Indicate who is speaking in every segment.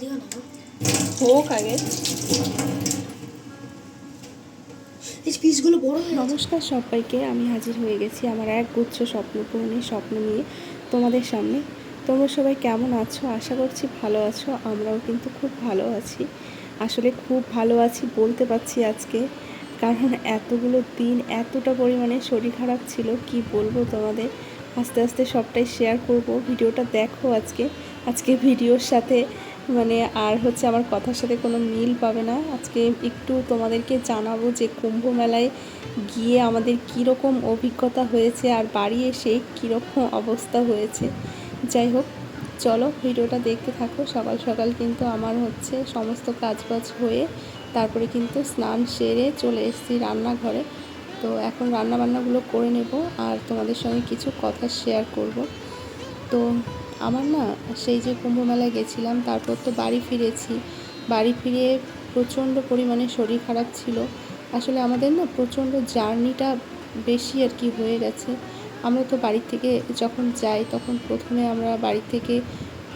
Speaker 1: দিও না। হোক আগে। বড়
Speaker 2: নমস্কার সবাইকে আমি হাজির হয়ে গেছি আমার এক গুচ্ছ স্বপ্ন পূরণের স্বপ্ন নিয়ে তোমাদের সামনে। তোমরা সবাই কেমন আছো? আশা করছি ভালো আছো আমরাও কিন্তু খুব ভালো আছি। আসলে খুব ভালো আছি বলতে পারছি আজকে কারণ এতগুলো দিন এতটা পরিমাণে শরীর খারাপ ছিল কি বলব তোমাদের? আস্তে আস্তে সবটাই শেয়ার করব। ভিডিওটা দেখো আজকে। আজকে ভিডিওর সাথে মানে আর হচ্ছে আমার কথার সাথে কোনো মিল পাবে না। আজকে একটু তোমাদেরকে জানাব যে কুম্ভ মেলায় গিয়ে আমাদের কীরকম অভিজ্ঞতা হয়েছে আর বাড়ি এসে কীরকম অবস্থা হয়েছে। যাই হোক, চলো ভিডিওটা দেখতে থাকো। সকাল সকাল কিন্তু আমার হচ্ছে সমস্ত কাজবাজ হয়ে তারপরে কিন্তু স্নান সেরে চলে এসেছি রান্নাঘরে। তো এখন রান্না বান্নাগুলো করে নেব আর তোমাদের সঙ্গে কিছু কথা শেয়ার করব। তো আমার না সেই যে কুম্ভ মেলায় গেছিলাম, তারপর তো বাড়ি ফিরেছি। বাড়ি ফিরে প্রচণ্ড পরিমাণে শরীর খারাপ ছিল। আসলে আমাদের না প্রচণ্ড জার্নিটা বেশি আর কি হয়ে গেছে। আমরা তো বাড়ি থেকে যখন যাই, তখন প্রথমে আমরা বাড়ি থেকে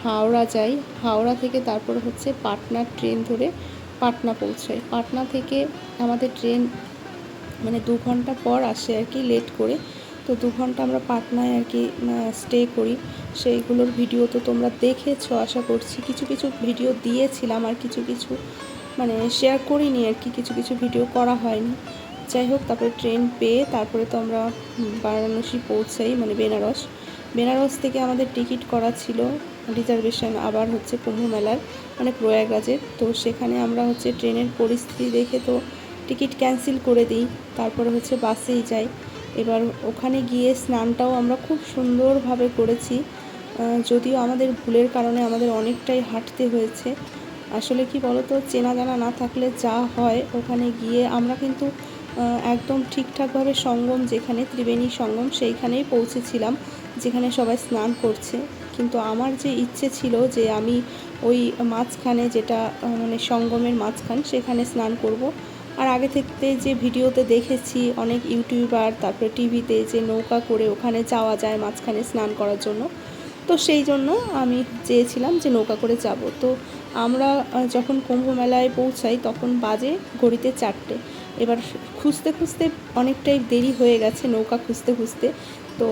Speaker 2: হাওড়া যাই। হাওড়া থেকে তারপরে হচ্ছে পাটনার ট্রেন ধরে পাটনা পৌঁছাই। পাটনা থেকে আমাদের ট্রেন মানে দু ঘণ্টা পর আসে আর কি লেট করে। তো দু ঘণ্টা আমরা পাটনায় আর কি স্টে করি। সেইগুলোর ভিডিও তো তোমরা দেখেছ, আশা করছি। কিছু কিছু ভিডিও দিয়েছিলাম আর কিছু কিছু মানে শেয়ার করিনি আর কি, কিছু কিছু ভিডিও করা হয়নি। যাই হোক, তারপরে ট্রেন পেয়ে তারপরে তো আমরা বারাণসী পৌঁছাই মানে বেনারস। বেনারস থেকে আমাদের টিকিট করা ছিল রিজার্ভেশন আবার হচ্ছে কুম্ভ মেলার মানে প্রয়াগরাজের। তো সেখানে আমরা হচ্ছে ট্রেনের পরিস্থিতি দেখে তো টিকিট ক্যান্সেল করে দিই, তারপরে হচ্ছে বাসেই যাই। এবার ওখানে গিয়ে স্নানটাও আমরা খুব সুন্দরভাবে করেছি যদিও আমাদের ভুলের কারণে আমাদের অনেকটাই হাঁটতে হয়েছে। আসলে কি বলতো, চেনা জানা না থাকলে যা হয়, ওখানে গিয়ে আমরা কিন্তু একদম ঠিকঠাকভাবে সঙ্গম যেখানে ত্রিবেণী সঙ্গম সেইখানেই পৌঁছেছিলাম, যেখানে সবাই স্নান করছে। কিন্তু আমার যে ইচ্ছে ছিল যে আমি ওই মাঝখানে যেটা মানে সঙ্গমের মাঝখান সেখানে স্নান করব আর আগে থেকে যে ভিডিওতে দেখেছি অনেক ইউটিউবার, তারপরে টিভিতে যে নৌকা করে ওখানে যাওয়া যায় মাঝখানে স্নান করার জন্য। তো সেই জন্য আমি চেয়েছিলাম যে নৌকা করে যাব। তো আমরা যখন কুম্ভ মেলায় পৌঁছাই তখন বাজে ঘড়িতে চারটে। এবার খুঁজতে খুঁজতে অনেকটাই দেরি হয়ে গেছে নৌকা খুঁজতে খুঁজতে। তো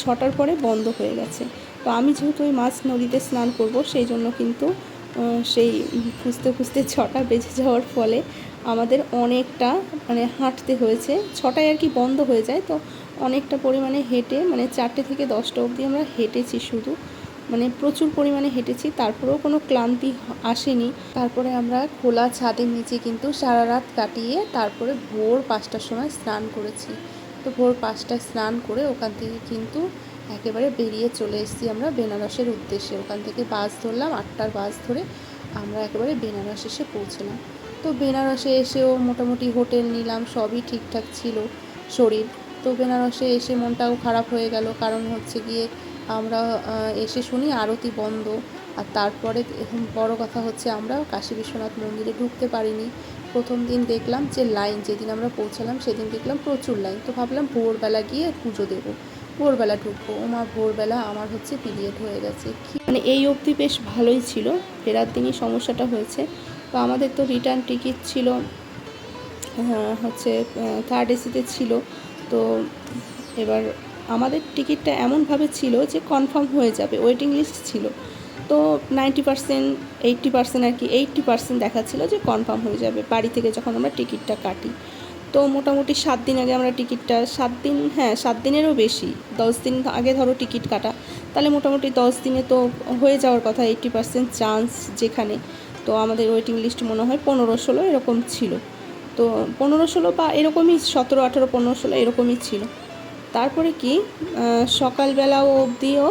Speaker 2: ছটার পরে বন্ধ হয়ে গেছে। তো আমি যেহেতু ওই মাছ নদীতে স্নান করব, সেই জন্য কিন্তু সেই খুঁজতে খুঁজতে ছটা বেজে যাওয়ার ফলে আমাদের অনেকটা মানে হাঁটতে হয়েছে। ছটায় আর কি বন্ধ হয়ে যায়, তো অনেকটা পরিমাণে হেঁটে মানে চারটে থেকে দশটা অবধি আমরা হেঁটেছি শুধু। মানে প্রচুর পরিমাণে হেঁটেছি, তারপরেও কোনো ক্লান্তি আসেনি। তারপরে আমরা খোলা ছাদের নিচে কিন্তু সারা রাত কাটিয়ে তারপরে ভোর পাঁচটার সময় স্নান করেছি। তো ভোর পাঁচটায় স্নান করে ওখান থেকে কিন্তু একেবারে বেরিয়ে চলে এসেছি আমরা বেনারসের উদ্দেশ্যে। ওখান থেকে বাস ধরলাম, আটটার বাস ধরে আমরা একেবারে বেনারস এসে পৌঁছলাম। তো বেনারসে এসেও মোটামুটি হোটেল নিলাম, সবই ঠিকঠাক ছিল শরীর। তো বেনারসে এসে মনটাও খারাপ হয়ে গেল, কারণ হচ্ছে গিয়ে আমরা এসে শুনি আরতি বন্ধ। আর তারপরে বড় কথা হচ্ছে আমরা কাশী বিশ্বনাথ মন্দিরে ঢুকতে পারিনি। প্রথম দিন দেখলাম যে লাইন, যেদিন আমরা পৌঁছালাম সেদিন দেখলাম প্রচুর লাইন। তো ভাবলাম ভোরবেলা গিয়ে পুজো দেবো। ভোরবেলা ঢুকবো। ওমা, ভোরবেলা আমার হচ্ছে পিরিয়ড হয়ে গেছে। মানে এই অবধি বেশ ভালোই ছিল, ফেরার দিনই সমস্যাটা হয়েছে। তো আমাদের তো রিটার্ন টিকিট ছিল হচ্ছে থার্ড এসিতে ছিল। তো এবার আমাদের টিকিটটা এমনভাবে ছিল যে কনফার্ম হয়ে যাবে ওয়েটিং লিস্ট ছিল। তো নাইনটি পার্সেন্ট এইট্টি পার্সেন্ট আর কি এইট্টি পার্সেন্ট দেখাচ্ছিল যে কনফার্ম হয়ে যাবে, বাড়ি থেকে যখন আমরা টিকিটটা কাটি। তো মোটামুটি সাত দিন আগে আমরা টিকিটটা সাত দিন হ্যাঁ সাত দিনেরও বেশি। দশ দিন আগে ধরো টিকিট কাটা। তাহলে মোটামুটি দশ দিনে তো হয়ে যাওয়ার কথা এইট্টি পার্সেন্ট চান্স যেখানে। তো আমাদের ওয়েটিং লিস্ট মনে হয় পনেরো ষোলো এরকম ছিল। তো পনেরো ষোলো বা এরকমই সতেরো আঠেরো পনেরো ষোলো এরকমই ছিল। তারপরে কি আহ, সকালবেলাও অবধিও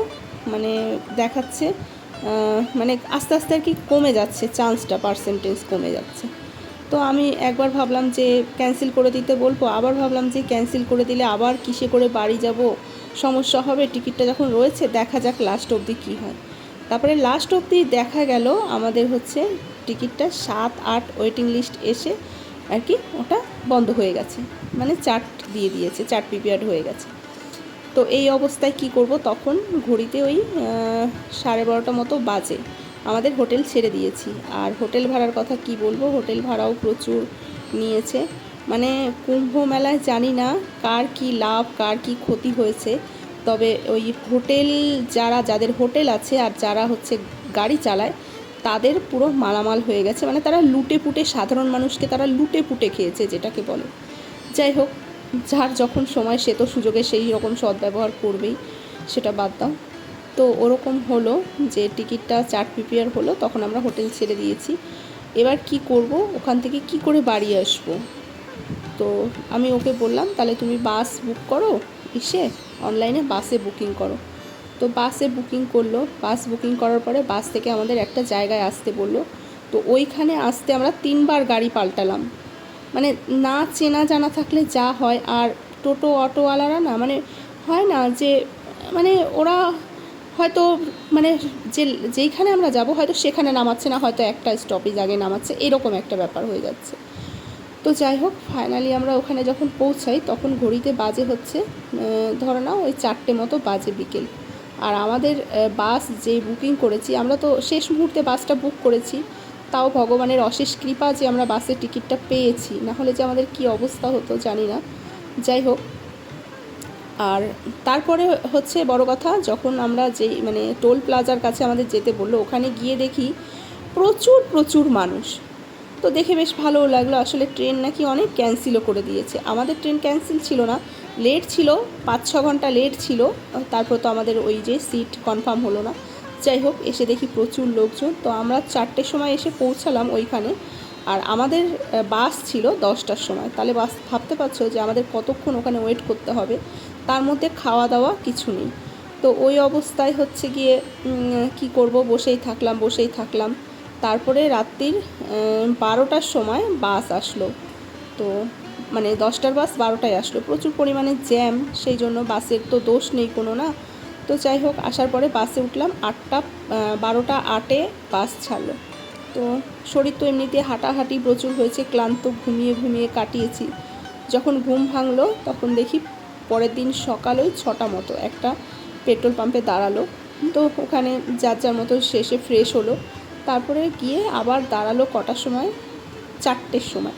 Speaker 2: মানে দেখাচ্ছে মানে আস্তে আস্তে আর কি কমে যাচ্ছে চান্সটা পার্সেন্টেজ কমে যাচ্ছে। তো আমি একবার ভাবলাম যে ক্যান্সেল করে দিতে বলব, আবার ভাবলাম যে ক্যান্সেল করে দিলে আবার কিসে করে বাড়ি যাব, সমস্যা হবে টিকিটটা যখন রয়েছে, দেখা যাক লাস্ট অবধি কী হয়। তারপরে লাস্ট অবধি দেখা গেল, আমাদের হচ্ছে টিকিটটা সাত, আট ওয়েটিং লিস্ট এসে আর কি ওটা বন্ধ হয়ে গেছে। মানে চার্ট দিয়ে দিয়েছে চার্ট প্রিপেয়ার্ড হয়ে গেছে। তো এই অবস্থায় কি করব? তখন ঘড়িতে ওই সাড়ে বারোটা মতো বাজে। আমাদের হোটেল ছেড়ে দিয়েছি। আর হোটেল ভাড়ার কথা কি বলব? হোটেল ভাড়াও প্রচুর নিয়েছে। মানে কুম্ভ মেলায় জানি না কার কি লাভ, কার কি ক্ষতি হয়েছে। তবে ওই হোটেল যারা, যাদের হোটেল আছে আর যারা হচ্ছে গাড়ি চালায়, তাদের পুরো মালামাল হয়ে গেছে। মানে তারা লুটে পুটে, সাধারণ মানুষকে তারা লুটে পুটে খেয়েছে যেটাকে বলে। যাই হোক, যার যখন সময় সে তো সুযোগে সেই রকম সদ্ব্যবহার করবেই, সেটা বাদ দাও। তো ওরকম হলো যে টিকিটটা চার প্রিপেয়ার হলো, তখন আমরা হোটেল ছেড়ে দিয়েছি। এবার কি করব? ওখান থেকে কি করে বাড়ি আসব? তো আমি ওকে বললাম, তাহলে তুমি বাস বুক করো, এসে অনলাইনে বাসে বুকিং করো। তো বাসে বুকিং করল। বাস বুকিং করার পরে বাস থেকে আমাদের একটা জায়গায় আসতে বলল। তো ওইখানে আসতে আমরা তিনবার গাড়ি পাল্টালাম। মানে না চেনা জানা থাকলে যা হয়, আর টোটো অটোওয়ালারা না মানে হয় না যে মানে ওরা হয়তো মানে যে, যেইখানে আমরা যাব হয়তো সেখানে নামাচ্ছে না, হয়তো একটা স্টপেজ আগে নামাচ্ছে, এরকম একটা ব্যাপার হয়ে যাচ্ছে। তো যাই হোক ফাইনালি আমরা ওখানে যখন পৌঁছাই, তখন ঘড়িতে বাজে হচ্ছে ধরে নাও ওই চারটে মতো বাজে বিকেল। আর আমাদের বাস যে বুকিং করেছি, আমরা তো শেষ মুহূর্তে বাসটা বুক করেছি, তাও ভগবানের অশেষ কৃপা যে আমরা বাসের টিকিটটা পেয়েছি, না হলে যে আমাদের কি অবস্থা হতো জানি না। যাই হোক আর তারপরে হচ্ছে বড় কথা, যখন আমরা যেই মানে টোল প্লাজার কাছে আমাদের যেতে বলল, ওখানে গিয়ে দেখি প্রচুর প্রচুর মানুষ। তো দেখে বেশ ভালোও লাগল, আসলে ট্রেন নাকি অনেক ক্যান্সেলও করে দিয়েছে। আমাদের ট্রেন ক্যান্সেল ছিল না লেট ছিল পাঁচ ছ ঘণ্টা লেট ছিল, তারপর তো আমাদের ওই যে সিট কনফার্ম হলো না। যাই হোক, এসে দেখি প্রচুর লোকজন, তো আমরা চারটের সময় এসে পৌঁছালাম ওইখানে। আর আমাদের বাস ছিল দশটার সময়। তাহলে বাস ভাবতে পারছ যে আমাদের কতক্ষণ ওখানে ওয়েট করতে হবে? তার মধ্যে খাওয়া দাওয়া কিছু নেই। তো ওই অবস্থায় হচ্ছে গিয়ে কি করব? বসেই থাকলাম বসেই থাকলাম। তারপরে রাত্রির বারোটার সময় বাস আসলো। তো মানে দশটার বাস বারোটায় আসলো। প্রচুর পরিমাণে জ্যাম, সেই জন্য বাসের তো দোষ নেই কোনো না। তো যাই হোক, আসার পরে বাসে উঠলাম, আটটা বারোটা আটে বাস ছাড়লো। তো শরীর তো এমনিতে হাঁটাহাঁটি প্রচুর হয়েছে, ক্লান্ত, ঘুমিয়ে ঘুমিয়ে কাটিয়েছি। যখন ঘুম ভাঙলো, তখন দেখি পরের দিন সকাল ওই ছটা মতো একটা পেট্রোল পাম্পে দাঁড়াল। তো ওখানে যার যার মতো শেষে ফ্রেশ হলো। তারপরে গিয়ে আবার দাঁড়াল কটার সময়? চারটের সময়।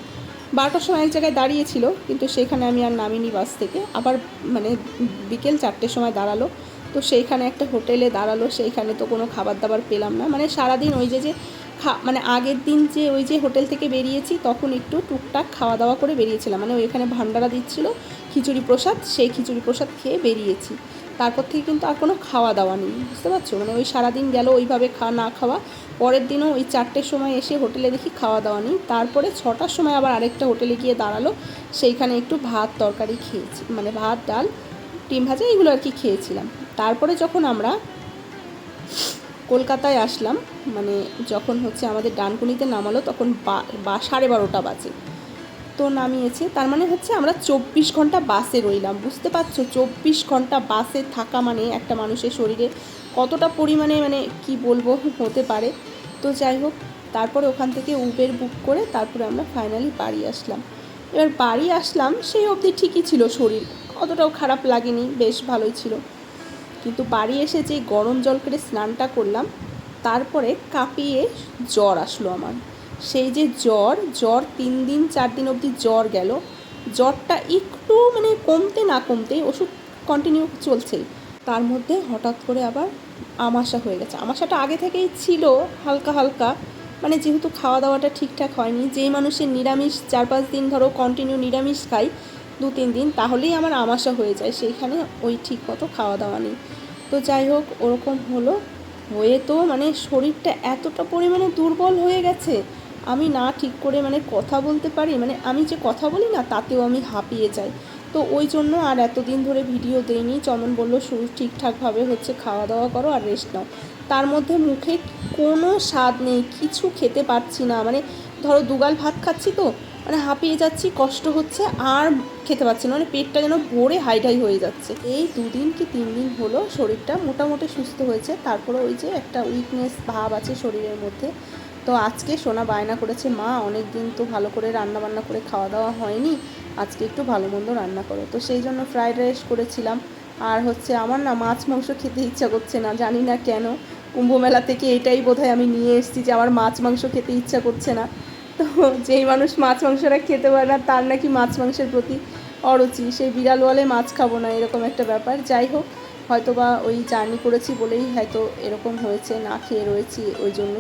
Speaker 2: বারোটার সময় এক জায়গায় দাঁড়িয়েছিল, কিন্তু সেখানে আমি আর নামিনি বাস থেকে। আবার মানে বিকেল চারটের সময় দাঁড়াল। তো সেইখানে একটা হোটেলে দাঁড়াল। সেইখানে তো কোনো খাবার দাবার পেলাম না। মানে সারাদিন ওই যে যে মানে আগের দিন যে ওই যে হোটেল থেকে বেরিয়েছি, তখন একটু টুকটাক খাওয়া দাওয়া করে বেরিয়েছিলাম। মানে ওইখানে ভান্ডারা দিচ্ছিল, খিচুড়ি প্রসাদ, সেই খিচুড়ি প্রসাদ খেয়ে বেরিয়েছি। তারপর থেকে কিন্তু আর কোনো খাওয়া দাওয়া নেই, বুঝতে পারছ? মানে ওই সারাদিন গেল ওইভাবে খাওয়া না খাওয়া। পরের দিনও ওই চারটের সময় এসে হোটেলে দেখি খাওয়া দাওয়া নেই। তারপরে ছটার সময় আবার আরেকটা হোটেলে গিয়ে দাঁড়াল। সেইখানে একটু ভাত তরকারি খেয়েছি মানে ভাত, ডাল, ডিম ভাজা এগুলো আর কি খেয়েছিলাম। তারপরে যখন আমরা কলকাতায় আসলাম মানে যখন হচ্ছে আমাদের ডানকুনিতে নামালো তখন বা- সাড়ে বারোটা বাজে। তো নামিয়েছে, তার মানে হচ্ছে আমরা চব্বিশ ঘণ্টা বাসে রইলাম, বুঝতে পারছ? চব্বিশ ঘণ্টা বাসে থাকা মানে একটা মানুষের শরীরে কতটা পরিমাণে মানে কি বলব, হতে পারে। তো যাই হোক, তারপরে ওখান থেকে উবের বুক করে তারপরে আমরা ফাইনালি বাড়ি আসলাম। এবার বাড়ি আসলাম, সেই অবধি ঠিকই ছিল শরীর, অতটাও খারাপ লাগেনি, বেশ ভালোই ছিল। কিন্তু বাড়ি এসে যে গরম জল করে স্নানটা করলাম, তারপরে কাঁপিয়ে জ্বর আসলো আমার। সেই যে জ্বর জ্বর তিন দিন, চার দিন অবধি জ্বর গেল। জ্বরটা একটু মানে কমতে না কমতে ওষুধ কন্টিনিউ চলছেই। তার মধ্যে হঠাৎ করে আবার আমাশা হয়ে গেছে। আমাশাটা আগে থেকেই ছিল হালকা হালকা মানে যেহেতু খাওয়া দাওয়াটা ঠিকঠাক হয়নি, যেই মানুষের নিরামিষ চার পাঁচ দিন ধরো কন্টিনিউ নিরামিষ খাই, দু তিন দিন, তাহলেই আমার আমাশা হয়ে যায়। সেইখানে ওই ঠিক মতো খাওয়া দাওয়া নেই। তো যাই হোক, ওরকম হলো। হয়ে তো মানে শরীরটা এতটা পরিমাণে দুর্বল হয়ে গেছে, আমি না ঠিক করে মানে কথা বলতে পারি মানে আমি যে কথা বলি না, তাতেও আমি হাঁপিয়ে যাই। তো ওই জন্য আর এতদিন ধরে ভিডিও দেইনি। চমন বলল শুরু ঠিকঠাকভাবে হচ্ছে খাওয়া দাওয়া করো আর রেস্ট নাও। তার মধ্যে মুখে কোনো স্বাদ নেই, কিছু খেতে পারছি না। মানে ধরো দুগাল ভাত খাচ্ছি তো মানে হাঁপিয়ে যাচ্ছি, কষ্ট হচ্ছে, আর খেতে পারছি না। মানে পেটটা যেন ভরে হাইডাই হয়ে যাচ্ছে। এই দুদিন কি তিন দিন হলো শরীরটা মোটামুটি সুস্থ হয়েছে। তারপরে ওই যে একটা উইকনেস ভাব আছে শরীরের মধ্যে। তো আজকে সোনা বায়না করেছে মা অনেক দিন তো ভালো করে রান্না বান্না করে খাওয়া দাওয়া হয়নি। আজকে একটু ভালো মন্দ রান্না করো। তো সেই জন্য ফ্রাইড রাইস করেছিলাম। আর হচ্ছে আমার না মাছ, মাংস খেতে ইচ্ছা করছে না, জানি না কেন। কুম্ভ মেলা থেকে এটাই বোধহয় আমি নিয়ে এসেছি যে আমার মাছ, মাংস খেতে ইচ্ছা করছে না। তো যেই মানুষ মাছ মাংসটা খেতে পারে না, তার নাকি মাছ মাংসের প্রতি অরুচি। সেই বিড়াল বলে মাছ খাব না, এরকম একটা ব্যাপার। যাই হোক হয়তো বা ওই জার্নি করেছি বলেই হয়তো এরকম হয়েছে, না খেয়ে রয়েছি ওই জন্য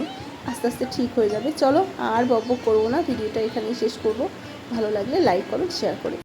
Speaker 2: আস্তে আস্তে ঠিক হয়ে যাবে। চলো আর বক বক করব না, ভিডিওটা এখানেই শেষ করব। ভালো লাগলে লাইক করো শেয়ার করে।